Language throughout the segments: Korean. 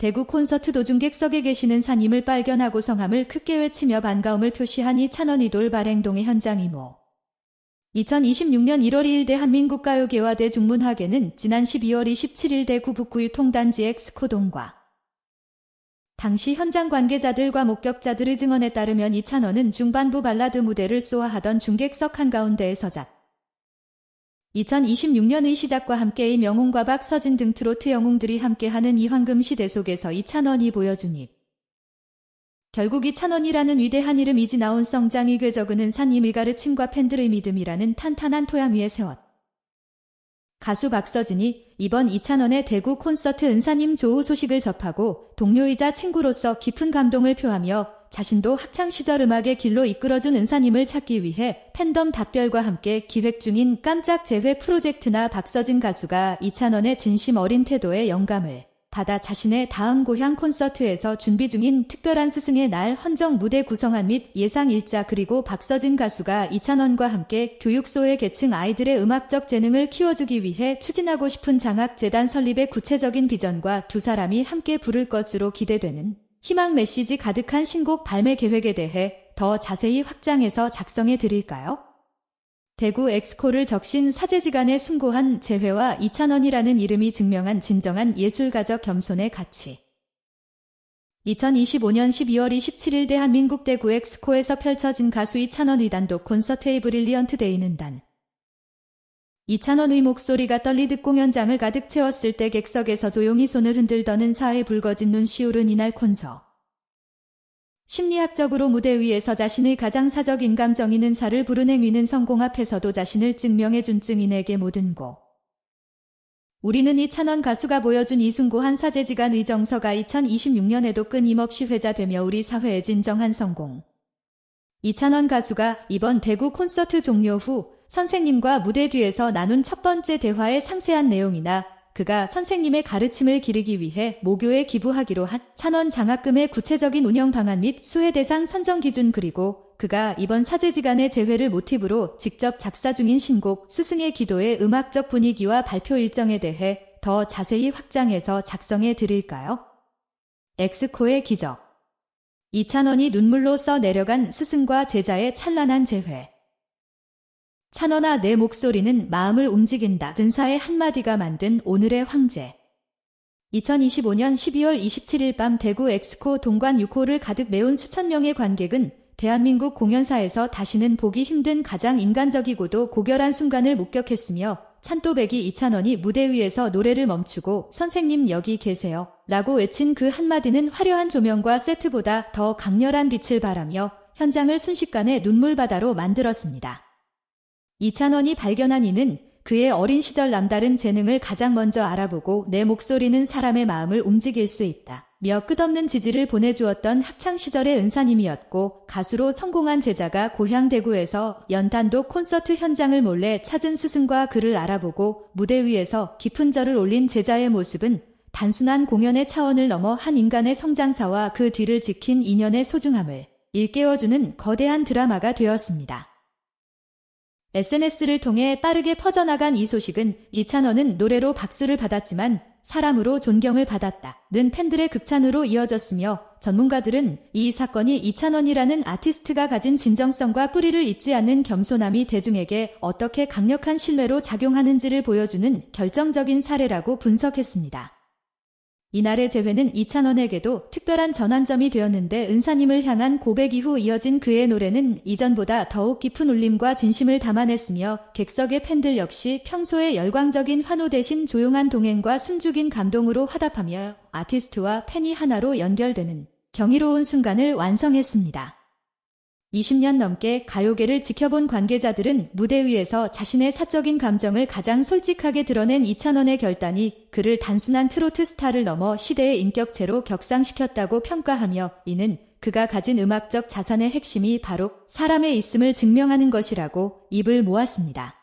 대구 콘서트 도중 객석에 계시는 사님을 발견하고 성함을 크게 외치며 반가움을 표시한 이 찬원 이돌 발행동의 현장 이모. 2026년 1월 2일 대한민국 가요계와 대중문화계는 지난 12월 27일 대구 북구 유통단지 엑스코동과 당시 현장 관계자들과 목격자들의 증언에 따르면 이찬원은 중반부 발라드 무대를 쏘아하던 중객석 한가운데에 서자 2026년의 시작과 함께 이명웅과 박서진 등 트로트 영웅들이 함께하는 이 황금 시대 속에서 이찬원이 보여준 입. 결국 이찬원이라는 위대한 이름 이지 나온 성장이 궤적은 산임의 가르침과 팬들의 믿음이라는 탄탄한 토양 위에 세웠. 가수 박서진이 이번 이찬원의 대구 콘서트 은사님 조우 소식을 접하고 동료이자 친구로서 깊은 감동을 표하며 자신도 학창시절 음악의 길로 이끌어준 은사님을 찾기 위해 팬덤 답별과 함께 기획 중인 깜짝 재회 프로젝트나 박서진 가수가 이찬원의 진심 어린 태도에 영감을 받아 자신의 다음 고향 콘서트에서 준비 중인 특별한 스승의 날 헌정 무대 구성안 및 예상 일자 그리고 박서진 가수가 이찬원과 함께 교육소의 계층 아이들의 음악적 재능을 키워주기 위해 추진하고 싶은 장학재단 설립의 구체적인 비전과 두 사람이 함께 부를 것으로 기대되는 희망 메시지 가득한 신곡 발매 계획에 대해 더 자세히 확장해서 작성해 드릴까요? 대구 엑스코를 적신 사제지간에 숭고한 재회와 이찬원이라는 이름이 증명한 진정한 예술가적 겸손의 가치. 2025년 12월 27일 대한민국 대구 엑스코에서 펼쳐진 가수 이찬원의 단독 콘서트의 브릴리언트 데이는 단. 이찬원의 목소리가 떨리듯 공연장을 가득 채웠을 때 객석에서 조용히 손을 흔들더는 사회 붉어진 눈 시울은 이날 콘서. 심리학적으로 무대 위에서 자신의 가장 사적인 감정인 은사를 부른 행위는 성공 앞에서도 자신을 증명해준 증인에게 모든 고. 우리는 이찬원 가수가 보여준 이순고한 사제지간 의정서가 2026년에도 끊임없이 회자되며 우리 사회의 진정한 성공. 이찬원 가수가 이번 대구 콘서트 종료 후 선생님과 무대 뒤에서 나눈 첫 번째 대화의 상세한 내용이나 그가 선생님의 가르침을 기르기 위해 모교에 기부하기로 한 찬원 장학금의 구체적인 운영 방안 및 수혜 대상 선정 기준 그리고 그가 이번 사제지간의 재회를 모티브로 직접 작사 중인 신곡 스승의 기도의 음악적 분위기와 발표 일정에 대해 더 자세히 확장해서 작성해 드릴까요? 엑스코의 기적 이찬원이 눈물로 써 내려간 스승과 제자의 찬란한 재회 찬원아 내 목소리는 마음을 움직인다. 근사의 한마디가 만든 오늘의 황제. 2025년 12월 27일 밤 대구 엑스코 동관 6호를 가득 메운 수천 명의 관객은 대한민국 공연사에서 다시는 보기 힘든 가장 인간적이고도 고결한 순간을 목격했으며 찬또배기 이찬원이 무대 위에서 노래를 멈추고 선생님 여기 계세요 라고 외친 그 한마디는 화려한 조명과 세트보다 더 강렬한 빛을 발하며 현장을 순식간에 눈물바다로 만들었습니다. 이찬원이 발견한 이는 그의 어린 시절 남다른 재능을 가장 먼저 알아보고 내 목소리는 사람의 마음을 움직일 수 있다. 며 끝없는 지지를 보내주었던 학창시절의 은사님이었고 가수로 성공한 제자가 고향 대구에서 연단독 콘서트 현장을 몰래 찾은 스승과 그를 알아보고 무대 위에서 깊은 절을 올린 제자의 모습은 단순한 공연의 차원을 넘어 한 인간의 성장사와 그 뒤를 지킨 인연의 소중함을 일깨워주는 거대한 드라마가 되었습니다. SNS를 통해 빠르게 퍼져나간 이 소식은 이찬원은 노래로 박수를 받았지만 사람으로 존경을 받았다는 팬들의 극찬으로 이어졌으며 전문가들은 이 사건이 이찬원이라는 아티스트가 가진 진정성과 뿌리를 잊지 않는 겸손함이 대중에게 어떻게 강력한 신뢰로 작용하는지를 보여주는 결정적인 사례라고 분석했습니다. 이날의 재회는 이찬원에게도 특별한 전환점이 되었는데 은사님을 향한 고백 이후 이어진 그의 노래는 이전보다 더욱 깊은 울림과 진심을 담아냈으며 객석의 팬들 역시 평소의 열광적인 환호 대신 조용한 동행과 숨죽인 감동으로 화답하며 아티스트와 팬이 하나로 연결되는 경이로운 순간을 완성했습니다. 20년 넘게 가요계를 지켜본 관계자들은 무대 위에서 자신의 사적인 감정을 가장 솔직하게 드러낸 이찬원의 결단이 그를 단순한 트로트 스타를 넘어 시대의 인격체로 격상시켰다고 평가하며 이는 그가 가진 음악적 자산의 핵심이 바로 사람의 있음을 증명하는 것이라고 입을 모았습니다.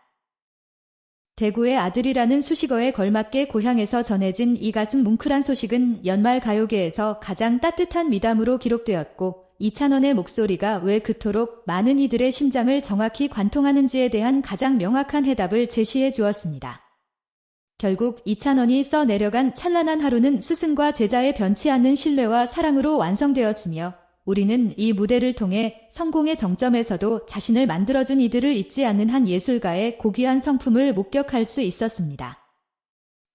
대구의 아들이라는 수식어에 걸맞게 고향에서 전해진 이 가슴 뭉클한 소식은 연말 가요계에서 가장 따뜻한 미담으로 기록되었고 이찬원의 목소리가 왜 그토록 많은 이들의 심장을 정확히 관통하는지에 대한 가장 명확한 해답을 제시해 주었습니다. 결국 이찬원이 써 내려간 찬란한 하루는 스승과 제자의 변치 않는 신뢰와 사랑으로 완성되었으며 우리는 이 무대를 통해 성공의 정점에서도 자신을 만들어준 이들을 잊지 않는 한 예술가의 고귀한 성품을 목격할 수 있었습니다.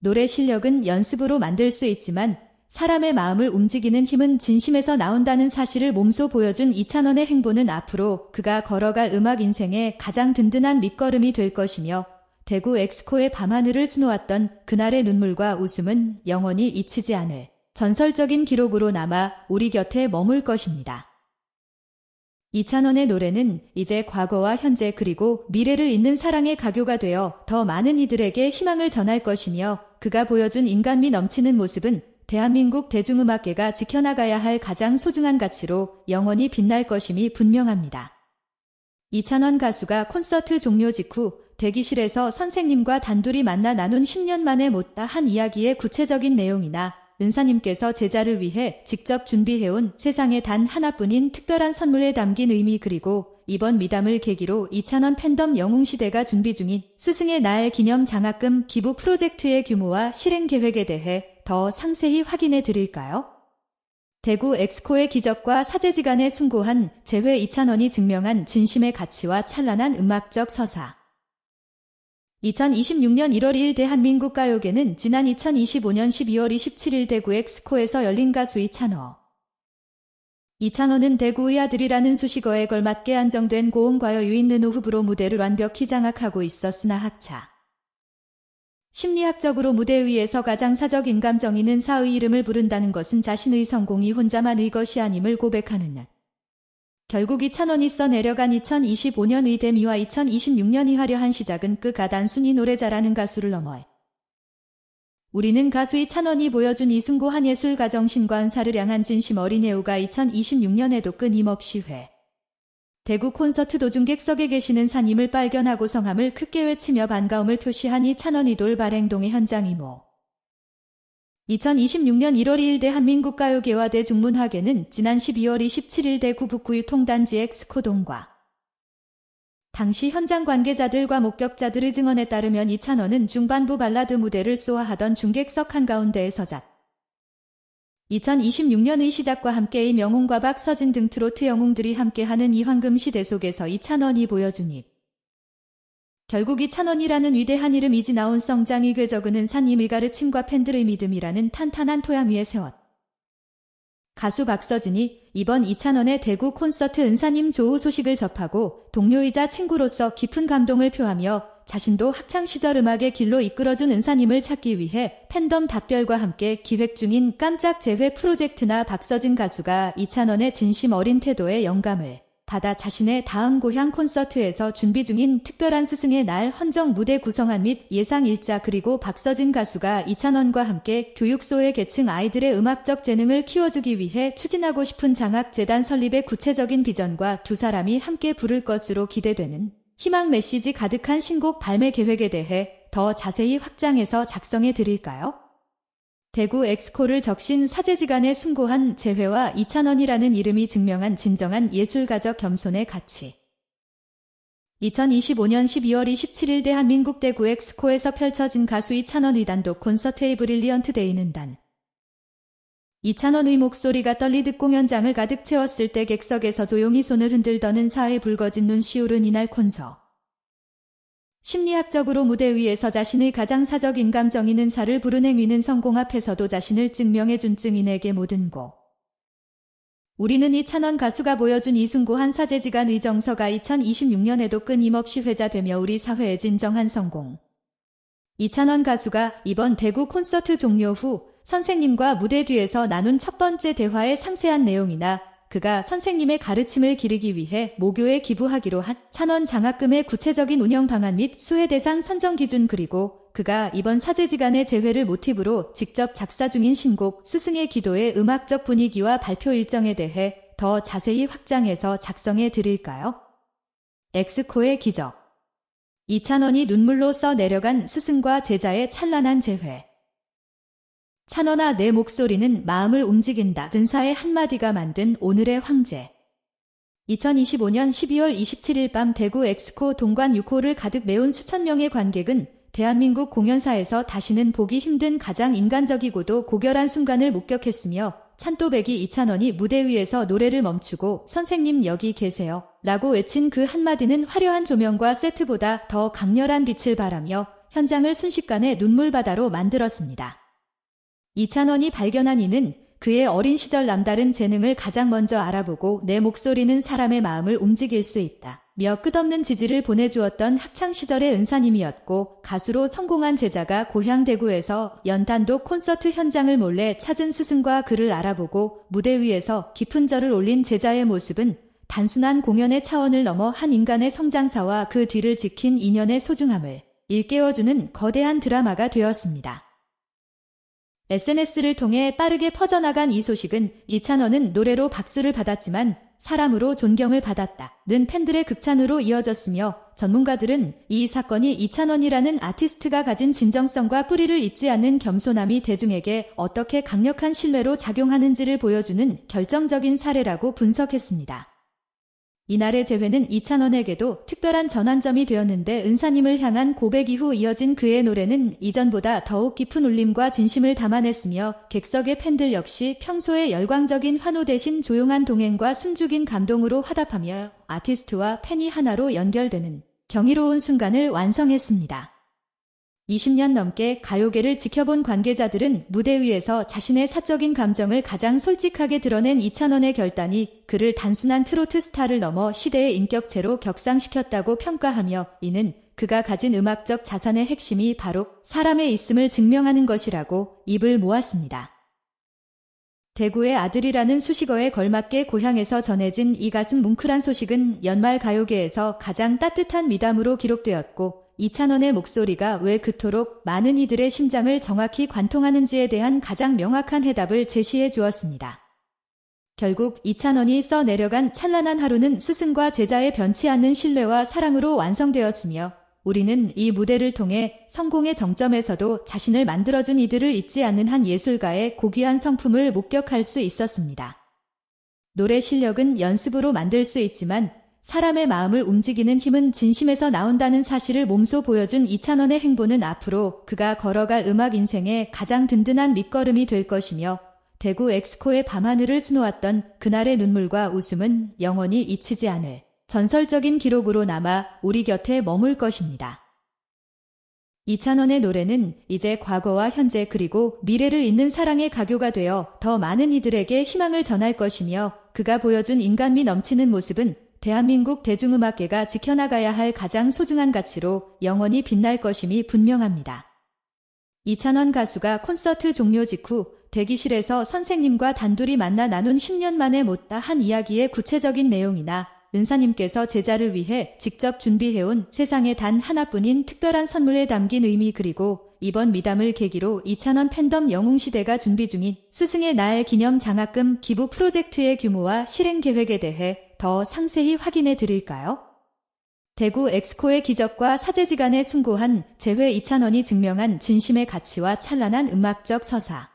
노래 실력은 연습으로 만들 수 있지만 사람의 마음을 움직이는 힘은 진심에서 나온다는 사실을 몸소 보여준 이찬원의 행보는 앞으로 그가 걸어갈 음악 인생의 가장 든든한 밑거름이 될 것이며 대구 엑스코의 밤하늘을 수놓았던 그날의 눈물과 웃음은 영원히 잊히지 않을 전설적인 기록으로 남아 우리 곁에 머물 것입니다. 이찬원의 노래는 이제 과거와 현재 그리고 미래를 잇는 사랑의 가교가 되어 더 많은 이들에게 희망을 전할 것이며 그가 보여준 인간미 넘치는 모습은 대한민국 대중음악계가 지켜나가야 할 가장 소중한 가치로 영원히 빛날 것임이 분명합니다. 이찬원 가수가 콘서트 종료 직후 대기실에서 선생님과 단둘이 만나 나눈 10년 만에 못다 한 이야기의 구체적인 내용이나 은사님께서 제자를 위해 직접 준비해온 세상에 단 하나뿐인 특별한 선물에 담긴 의미 그리고 이번 미담을 계기로 이찬원 팬덤 영웅시대가 준비 중인 스승의 날 기념 장학금 기부 프로젝트의 규모와 실행 계획에 대해 더 상세히 확인해 드릴까요? 대구 엑스코의 기적과 사제지간에 숭고한 재회 이찬원이 증명한 진심의 가치와 찬란한 음악적 서사. 2026년 1월 2일 대한민국 가요계는 지난 2025년 12월 27일 대구 엑스코에서 열린 가수 이찬호. 이찬호는 대구의 아들이라는 수식어에 걸맞게 안정된 고음과요 유인는호 후보로 무대를 완벽히 장악하고 있었으나 학차. 심리학적으로 무대 위에서 가장 사적인 감정이는 사의 이름을 부른다는 것은 자신의 성공이 혼자만의 것이 아님을 고백하는 날. 결국 이찬원이 써 내려간 2025년의 데미와 2026년이 화려한 시작은 그가 단순히 노래 잘하는 가수를 넘어 우리는 가수 이찬원이 보여준 이순고한 예술가 정신과 은사를 향한 진심 어린 애우가 2026년에도 끊임없이 회. 대구 콘서트 도중 객석에 계시는 사님을 발견하고 성함을 크게 외치며 반가움을 표시한 이찬원 이돌 발행동의 현장 이모. 2026년 1월 2일 대한민국 가요계와 대중문화계는 지난 12월 27일 대구 북구유 통단지 엑스코동과 당시 현장 관계자들과 목격자들의 증언에 따르면 이찬원은 중반부 발라드 무대를 쏘아하던 중객석 한가운데에 서자 2026년의 시작과 함께의 명웅과 박서진 등 트로트 영웅들이 함께하는 이 황금 시대 속에서 이찬원이 보여주니 결국 이찬원이라는 위대한 이름 이지 나온 성장이 궤적은 산임의 가르침과 팬들의 믿음이라는 탄탄한 토양 위에 세웠. 가수 박서진이 이번 이찬원의 대구 콘서트 은사님 조우 소식을 접하고 동료이자 친구로서 깊은 감동을 표하며 자신도 학창시절 음악의 길로 이끌어준 은사님을 찾기 위해 팬덤 답별과 함께 기획 중인 깜짝 재회 프로젝트나 박서진 가수가 이찬원의 진심 어린 태도에 영감을 받아 자신의 다음 고향 콘서트에서 준비 중인 특별한 스승의 날 헌정 무대 구성안 및 예상 일자 그리고 박서진 가수가 이찬원과 함께 교육소의 계층 아이들의 음악적 재능을 키워주기 위해 추진하고 싶은 장학재단 설립의 구체적인 비전과 두 사람이 함께 부를 것으로 기대되는 희망 메시지 가득한 신곡 발매 계획에 대해 더 자세히 확장해서 작성해 드릴까요? 대구 엑스코를 적신 사제지간에 숭고한 재회와 이찬원이라는 이름이 증명한 진정한 예술가적 겸손의 가치. 2025년 12월 27일 대한민국 대구 엑스코에서 펼쳐진 가수 이찬원의 단독 콘서트의 브릴리언트 데이는 단. 이찬원의 목소리가 떨리듯 공연장을 가득 채웠을 때 객석에서 조용히 손을 흔들더는 사회 붉어진 눈시울은 이날 콘서. 심리학적으로 무대 위에서 자신의 가장 사적인 감정인 은사를 부른 행위는 성공 앞에서도 자신을 증명해준 증인에게 모든 고. 우리는 이찬원 가수가 보여준 이순고한 사제지간 의정서가 2026년에도 끊임없이 회자되며 우리 사회의 진정한 성공. 이찬원 가수가 이번 대구 콘서트 종료 후 선생님과 무대 뒤에서 나눈 첫 번째 대화의 상세한 내용이나 그가 선생님의 가르침을 기르기 위해 모교에 기부하기로 한 찬원 장학금의 구체적인 운영 방안 및 수혜 대상 선정 기준 그리고 그가 이번 사제지간의 재회를 모티브로 직접 작사 중인 신곡 스승의 기도의 음악적 분위기와 발표 일정에 대해 더 자세히 확장해서 작성해 드릴까요? 엑스코의 기적 이찬원이 눈물로 써 내려간 스승과 제자의 찬란한 재회 찬원아 내 목소리는 마음을 움직인다. 근사의 한마디가 만든 오늘의 황제. 2025년 12월 27일 밤 대구 엑스코 동관 6호를 가득 메운 수천 명의 관객은 대한민국 공연사에서 다시는 보기 힘든 가장 인간적이고도 고결한 순간을 목격했으며 찬또배기 이찬원이 무대 위에서 노래를 멈추고 선생님 여기 계세요 라고 외친 그 한마디는 화려한 조명과 세트보다 더 강렬한 빛을 발하며 현장을 순식간에 눈물바다로 만들었습니다. 이찬원이 발견한 이는 그의 어린 시절 남다른 재능을 가장 먼저 알아보고 내 목소리는 사람의 마음을 움직일 수 있다. 며 끝없는 지지를 보내주었던 학창시절의 은사님이었고 가수로 성공한 제자가 고향 대구에서 연단독 콘서트 현장을 몰래 찾은 스승과 그를 알아보고 무대 위에서 깊은 절을 올린 제자의 모습은 단순한 공연의 차원을 넘어 한 인간의 성장사와 그 뒤를 지킨 인연의 소중함을 일깨워주는 거대한 드라마가 되었습니다. SNS를 통해 빠르게 퍼져나간 이 소식은 이찬원은 노래로 박수를 받았지만 사람으로 존경을 받았다는 팬들의 극찬으로 이어졌으며 전문가들은 이 사건이 이찬원이라는 아티스트가 가진 진정성과 뿌리를 잊지 않는 겸손함이 대중에게 어떻게 강력한 신뢰로 작용하는지를 보여주는 결정적인 사례라고 분석했습니다. 이날의 재회는 이찬원에게도 특별한 전환점이 되었는데 은사님을 향한 고백 이후 이어진 그의 노래는 이전보다 더욱 깊은 울림과 진심을 담아냈으며 객석의 팬들 역시 평소의 열광적인 환호 대신 조용한 동행과 숨죽인 감동으로 화답하며 아티스트와 팬이 하나로 연결되는 경이로운 순간을 완성했습니다. 20년 넘게 가요계를 지켜본 관계자들은 무대 위에서 자신의 사적인 감정을 가장 솔직하게 드러낸 이찬원의 결단이 그를 단순한 트로트 스타를 넘어 시대의 인격체로 격상시켰다고 평가하며 이는 그가 가진 음악적 자산의 핵심이 바로 사람의 있음을 증명하는 것이라고 입을 모았습니다. 대구의 아들이라는 수식어에 걸맞게 고향에서 전해진 이 가슴 뭉클한 소식은 연말 가요계에서 가장 따뜻한 미담으로 기록되었고 이찬원의 목소리가 왜 그토록 많은 이들의 심장을 정확히 관통하는지에 대한 가장 명확한 해답을 제시해 주었습니다. 결국 이찬원이 써 내려간 찬란한 하루는 스승과 제자의 변치 않는 신뢰와 사랑으로 완성되었으며 우리는 이 무대를 통해 성공의 정점에서도 자신을 만들어준 이들을 잊지 않는 한 예술가의 고귀한 성품을 목격할 수 있었습니다. 노래 실력은 연습으로 만들 수 있지만 사람의 마음을 움직이는 힘은 진심에서 나온다는 사실을 몸소 보여준 이찬원의 행보는 앞으로 그가 걸어갈 음악 인생의 가장 든든한 밑거름이 될 것이며 대구 엑스코의 밤하늘을 수놓았던 그날의 눈물과 웃음은 영원히 잊히지 않을 전설적인 기록으로 남아 우리 곁에 머물 것입니다. 이찬원의 노래는 이제 과거와 현재 그리고 미래를 잇는 사랑의 가교가 되어 더 많은 이들에게 희망을 전할 것이며 그가 보여준 인간미 넘치는 모습은 대한민국 대중음악계가 지켜나가야 할 가장 소중한 가치로 영원히 빛날 것임이 분명합니다. 이찬원 가수가 콘서트 종료 직후 대기실에서 선생님과 단둘이 만나 나눈 10년 만에 못다 한 이야기의 구체적인 내용이나 은사님께서 제자를 위해 직접 준비해온 세상에 단 하나뿐인 특별한 선물에 담긴 의미 그리고 이번 미담을 계기로 이찬원 팬덤 영웅시대가 준비 중인 스승의 날 기념 장학금 기부 프로젝트의 규모와 실행 계획에 대해 더 상세히 확인해 드릴까요? 대구 엑스코의 기적과 사제지간의 숭고한 재회 2찬원이 증명한 진심의 가치와 찬란한 음악적 서사.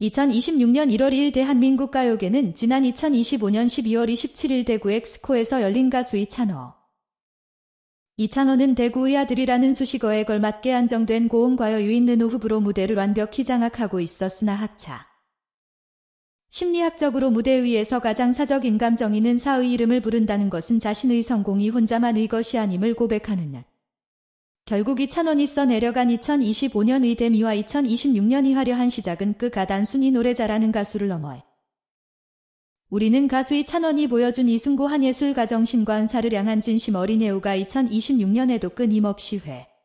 2026년 1월 2일 대한민국 가요계는 지난 2025년 12월 27일 대구 엑스코에서 열린 가수 이찬호. 이찬호는 대구의 아들이라는 수식어에 걸맞게 안정된 고음과여 유인는호 후보로 무대를 완벽히 장악하고 있었으나 학차. 심리학적으로 무대 위에서 가장 사적 인감 정의는 사의 이름을 부른다는 것은 자신의 성공이 혼자만의 것이 아님을 고백하는 날. 결국 이 찬원이 써 내려간 2025년의 데미와 2026년이 화려한 시작은 그가 단순히 노래 잘하는 가수를 넘어 우리는 가수 이찬원이 보여준 이순고한 예술가 정신과 은사를 향한 진심 어린 애우가 2026년에도 끊임없이 회.